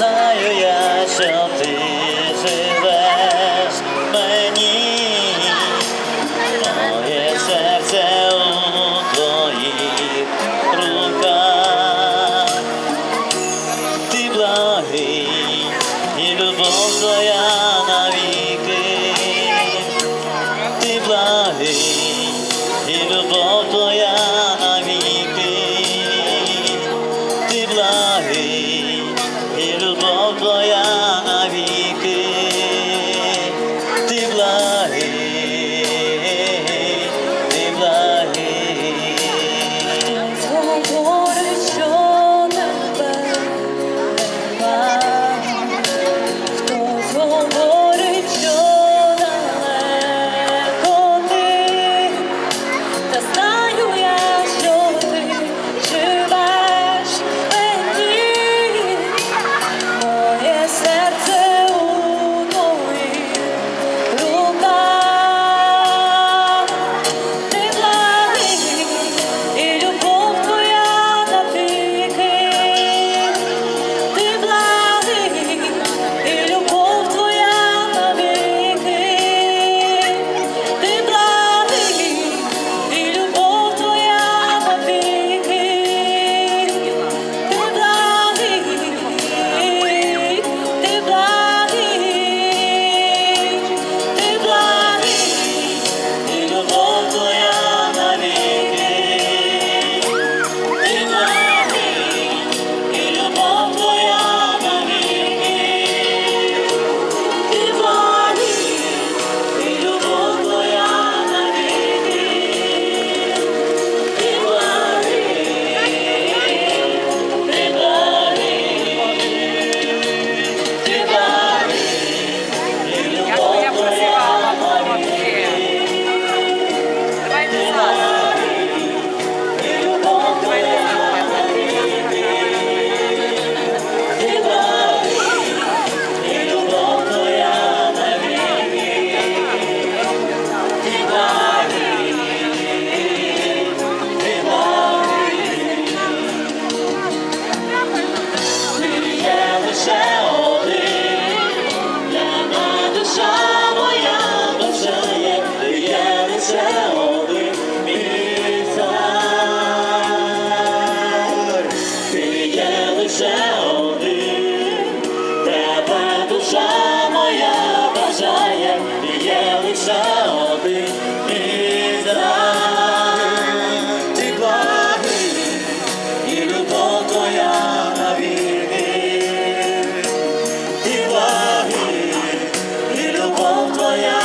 знаю я, що ти живеш мені, моє серце у твоїх руках, ти благий і любов твоя навіки, ти благий і любов твоя навіки, ти благий. Hallelujah.